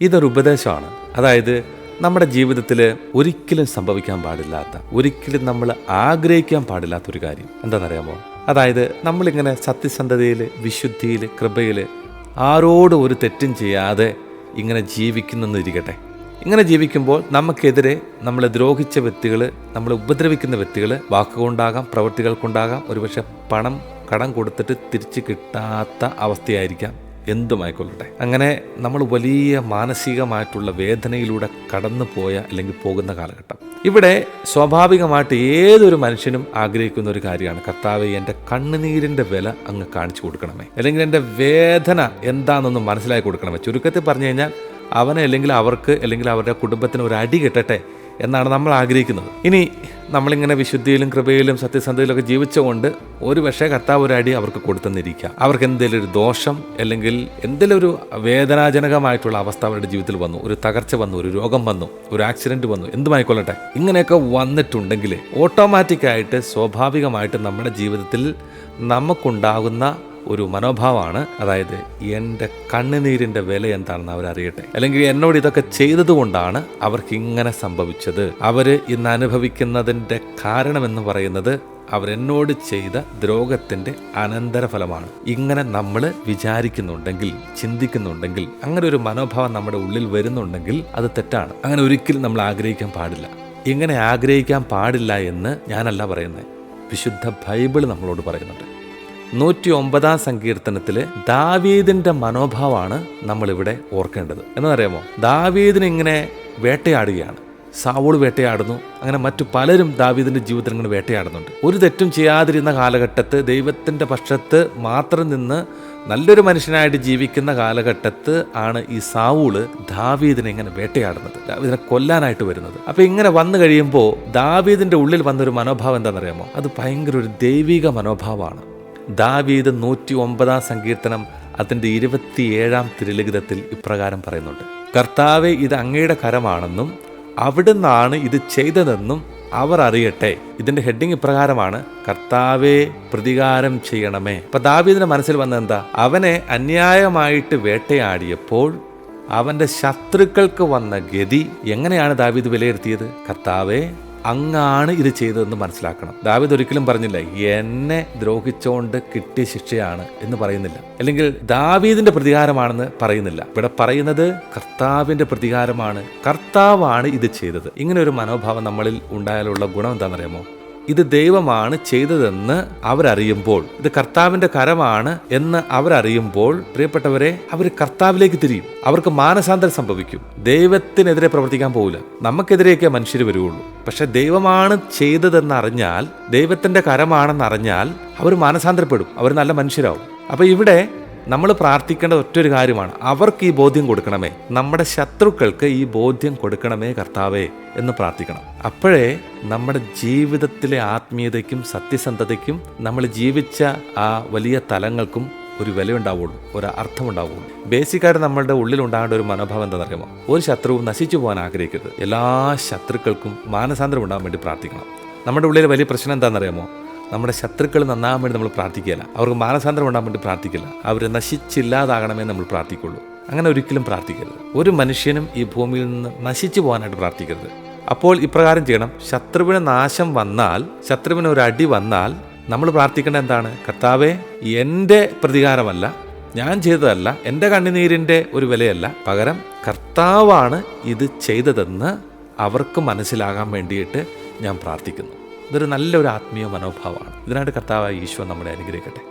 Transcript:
ഇതൊരു ഉപദേശമാണ്. അതായത് നമ്മുടെ ജീവിതത്തിൽ ഒരിക്കലും സംഭവിക്കാൻ പാടില്ലാത്ത ഒരിക്കലും നമ്മൾ ആഗ്രഹിക്കാൻ പാടില്ലാത്ത ഒരു കാര്യം. എന്താണെന്നറിയാമോ? അതായത് നമ്മളിങ്ങനെ സത്യസന്ധതയിൽ വിശുദ്ധിയിൽ കൃപയിൽ ആരോടും ഒരു തെറ്റും ചെയ്യാതെ ഇങ്ങനെ ജീവിക്കുന്നെന്നിരിക്കട്ടെ ഇങ്ങനെ ജീവിക്കുമ്പോൾ നമുക്കെതിരെ നമ്മളെ ദ്രോഹിച്ച വ്യക്തികൾ നമ്മളെ ഉപദ്രവിക്കുന്ന വ്യക്തികൾ വാക്കുകൊണ്ടാകാം പ്രവൃത്തികൾ കൊണ്ടാകാം ഒരുപക്ഷെ പണം കടം കൊടുത്തിട്ട് തിരിച്ച് കിട്ടാത്ത അവസ്ഥയായിരിക്കാം. എന്തുമായിക്കൊള്ളട്ടെ? അങ്ങനെ നമ്മൾ വലിയ മാനസികമായിട്ടുള്ള വേദനയിലൂടെ കടന്നു പോയ അല്ലെങ്കിൽ പോകുന്ന കാലഘട്ടം. ഇവിടെ സ്വാഭാവികമായിട്ട് ഏതൊരു മനുഷ്യനും ആഗ്രഹിക്കുന്ന ഒരു കാര്യമാണ്. കർത്താവ് എന്റെ കണ്ണുനീരിന്റെ വില അങ്ങ് കാണിച്ചു കൊടുക്കണമേ. അല്ലെങ്കിൽ എന്റെ വേദന എന്താണെന്നൊന്ന് മനസ്സിലാക്കി കൊടുക്കണമേ. ചുരുക്കത്തിൽ പറഞ്ഞു കഴിഞ്ഞാൽ അവനെ അല്ലെങ്കിൽ അവർക്ക് അല്ലെങ്കിൽ അവരുടെ കുടുംബത്തിന് ഒരു അടി കിട്ടട്ടെ എന്നാണ് നമ്മൾ ആഗ്രഹിക്കുന്നത്. ഇനി നമ്മളിങ്ങനെ വിശുദ്ധിയിലും കൃപയിലും സത്യസന്ധതയിലൊക്കെ ജീവിച്ചുകൊണ്ട് ഒരു പക്ഷേ കർത്താവ് ഒരു അടി അവർക്ക് കൊടുത്തെന്നിരിക്കുക അവർക്ക് എന്തെങ്കിലും ഒരു ദോഷം അല്ലെങ്കിൽ എന്തെങ്കിലും ഒരു വേദനാജനകമായിട്ടുള്ള അവസ്ഥ അവരുടെ ജീവിതത്തിൽ വന്നു. ഒരു തകർച്ച വന്നു ഒരു രോഗം വന്നു ഒരു ആക്സിഡന്റ് വന്നു. എന്തുമായിക്കൊള്ളട്ടെ? ഇങ്ങനെയൊക്കെ വന്നിട്ടുണ്ടെങ്കിൽ ഓട്ടോമാറ്റിക്കായിട്ട് സ്വാഭാവികമായിട്ട് നമ്മുടെ ജീവിതത്തിൽ നമുക്കുണ്ടാകുന്ന ഒരു മനോഭാവമാണ്. അതായത് എന്റെ കണ്ണുനീരിന്റെ വില എന്താണെന്ന് അവരറിയട്ടെ. അല്ലെങ്കിൽ എന്നോട് ഇതൊക്കെ ചെയ്തതുകൊണ്ടാണ് അവർക്ക് ഇങ്ങനെ സംഭവിച്ചത്. അവർ ഇന്ന് അനുഭവിക്കുന്നതിന്റെ കാരണമെന്ന് പറയുന്നത് അവരെന്നോട് ചെയ്ത ദ്രോഹത്തിന്റെ അനന്തരഫലമാണ്. ഇങ്ങനെ നമ്മൾ വിചാരിക്കുന്നുണ്ടെങ്കിൽ ചിന്തിക്കുന്നുണ്ടെങ്കിൽ അങ്ങനെ ഒരു മനോഭാവം നമ്മുടെ ഉള്ളിൽ വരുന്നുണ്ടെങ്കിൽ അത് തെറ്റാണ്. അങ്ങനെ ഒരിക്കലും നമ്മൾ ആഗ്രഹിക്കാൻ പാടില്ല. ഇങ്ങനെ ആഗ്രഹിക്കാൻ പാടില്ല എന്ന് ഞാനല്ല പറയുന്നത്. വിശുദ്ധ ബൈബിൾ നമ്മളോട് പറയുന്നുണ്ട്. നൂറ്റി ഒമ്പതാം സങ്കീർത്തനത്തിലെ ദാവീദിന്റെ മനോഭാവമാണ് നമ്മളിവിടെ ഓർക്കേണ്ടത്. എന്നറിയാമോ ദാവീദിന് ഇങ്ങനെ വേട്ടയാടുകയാണ്. സാവൂൾ വേട്ടയാടുന്നു. അങ്ങനെ മറ്റു പലരും ദാവീദിന്റെ ജീവിതത്തിൽ ഇങ്ങനെ വേട്ടയാടുന്നുണ്ട്. ഒരു തെറ്റും ചെയ്യാതിരുന്ന കാലഘട്ടത്ത് ദൈവത്തിന്റെ പക്ഷത്ത് മാത്രം നിന്ന് നല്ലൊരു മനുഷ്യനായിട്ട് ജീവിക്കുന്ന കാലഘട്ടത്ത് ആണ് ഈ സാവൂൾ ദാവീദിനെ ഇങ്ങനെ വേട്ടയാടുന്നത്. ദാവീദിനെ കൊല്ലാനായിട്ട് വരുന്നത്. അപ്പൊ ഇങ്ങനെ വന്നു കഴിയുമ്പോൾ ദാവീദിന്റെ ഉള്ളിൽ വന്നൊരു മനോഭാവം എന്താണെന്നറിയാമോ? അത് ഭയങ്കര ഒരു ദൈവിക മനോഭാവമാണ്. ദാവീദ് നൂറ്റി ഒമ്പതാം സങ്കീർത്തനം അതിന്റെ ഇരുപത്തിയേഴാം തിരുലിഖിതത്തിൽ ഇപ്രകാരം പറയുന്നുണ്ട്. കർത്താവെ ഇത് അങ്ങയുടെ കരമാണെന്നും അവിടുന്നാണ് ഇത് ചെയ്തതെന്നും അവർ അറിയട്ടെ. ഇതിന്റെ ഹെഡിങ് ഇപ്രകാരമാണ് കർത്താവെ പ്രതികാരം ചെയ്യണമേ. അപ്പൊ ദാവീദിന്റെ മനസ്സിൽ വന്ന എന്താ? അവനെ അന്യായമായിട്ട് വേട്ടയാടിയപ്പോൾ അവന്റെ ശത്രുക്കൾക്ക് വന്ന ഗതി എങ്ങനെയാണ് ദാവീദ് വിലയിരുത്തിയത്? കർത്താവെ അങ്ങാണ് ഇത് ചെയ്തതെന്ന് മനസ്സിലാക്കണം. ദാവിദ് ഒരിക്കലും പറഞ്ഞില്ല എന്നെ ദ്രോഹിച്ചുകൊണ്ട് കിട്ടിയ ശിക്ഷയാണ് എന്ന് പറയുന്നില്ല. അല്ലെങ്കിൽ ദാവീദിന്റെ പ്രതികാരമാണെന്ന് പറയുന്നില്ല. ഇവിടെ പറയുന്നത് കർത്താവിന്റെ പ്രതികാരമാണ്. കർത്താവാണ് ഇത് ചെയ്തത്. ഇങ്ങനെ ഒരു മനോഭാവം നമ്മളിൽ ഉണ്ടായാലുള്ള ഗുണം എന്താണെന്നറിയാമോ? ഇത് ദൈവമാണ് ചെയ്തതെന്ന് അവരറിയുമ്പോൾ ഇത് കർത്താവിന്റെ കരമാണ് എന്ന് അവരറിയുമ്പോൾ പ്രിയപ്പെട്ടവരെ അവർ കർത്താവിലേക്ക് തിരിയും. അവർക്ക് മാനസാന്തരം സംഭവിക്കും. ദൈവത്തിനെതിരെ പ്രവർത്തിക്കാൻ പോകില്ല നമുക്കെതിരെയൊക്കെ മനുഷ്യർ വരുവുള്ളൂ. പക്ഷെ ദൈവമാണ് ചെയ്തതെന്ന് അറിഞ്ഞാൽ ദൈവത്തിന്റെ കരമാണെന്ന് അറിഞ്ഞാൽ അവർ മാനസാന്തരപ്പെടും. അവർ നല്ല മനുഷ്യരാവും. അപ്പൊ ഇവിടെ നമ്മൾ പ്രാർത്ഥിക്കേണ്ട ഒറ്റൊരു കാര്യമാണ്. അവർക്ക് ഈ ബോധ്യം കൊടുക്കണമേ. നമ്മുടെ ശത്രുക്കൾക്ക് ഈ ബോധ്യം കൊടുക്കണമേ കർത്താവേ എന്ന് പ്രാർത്ഥിക്കണം. അപ്പോഴേ നമ്മുടെ ജീവിതത്തിലെ ആത്മീയതയ്ക്കും സത്യസന്ധതയ്ക്കും നമ്മൾ ജീവിച്ച ആ വലിയ തലങ്ങൾക്കും ഒരു വിലയുണ്ടാവുള്ളൂ ഒരു അർത്ഥമുണ്ടാവുള്ളൂ. ബേസിക്കായിട്ട് നമ്മളുടെ ഉള്ളിൽ ഉണ്ടാകേണ്ട ഒരു മനോഭാവം എന്താണെന്നറിയാമോ ഒരു ശത്രുവും നശിച്ചു പോകാൻ ആഗ്രഹിക്കരുത്. എല്ലാ ശത്രുക്കൾക്കും മാനസാന്തരം ഉണ്ടാകാൻ വേണ്ടി പ്രാർത്ഥിക്കണം. നമ്മുടെ ഉള്ളിൽ വലിയ പ്രശ്നം എന്താണെന്നറിയാമോ നമ്മുടെ ശത്രുക്കൾ നന്നാകാൻ വേണ്ടി നമ്മൾ പ്രാർത്ഥിക്കില്ല അവർക്ക് മാനസാന്തരം ഉണ്ടാകാൻ വേണ്ടി പ്രാർത്ഥിക്കില്ല അവർ നശിച്ചില്ലാതാകണമേ നമ്മൾ പ്രാർത്ഥിക്കുള്ളൂ. അങ്ങനെ ഒരിക്കലും പ്രാർത്ഥിക്കരുത്. ഒരു മനുഷ്യനും ഈ ഭൂമിയിൽ നിന്ന് നശിച്ചു പോകാനായിട്ട് പ്രാർത്ഥിക്കരുത്. അപ്പോൾ ഇപ്രകാരം ചെയ്യണം. ശത്രുവിന് നാശം വന്നാൽ ശത്രുവിന് ഒരു അടി വന്നാൽ നമ്മൾ പ്രാർത്ഥിക്കേണ്ട എന്താണ്? കർത്താവെ എന്റെ പ്രതികാരമല്ല ഞാൻ ചെയ്തതല്ല എന്റെ കണ്ണുനീരിന്റെ ഒരു വിലയല്ല. പകരം കർത്താവാണ് ഇത് ചെയ്തതെന്ന് അവർക്ക് മനസ്സിലാകാൻ വേണ്ടിയിട്ട് ഞാൻ പ്രാർത്ഥിക്കുന്നു. ഇതൊരു നല്ലൊരു ആത്മീയ മനോഭാവമാണ്. ഇതിനായിട്ട് കർത്താവായ ഈശോ നമ്മളെ അനുഗ്രഹിക്കട്ടെ.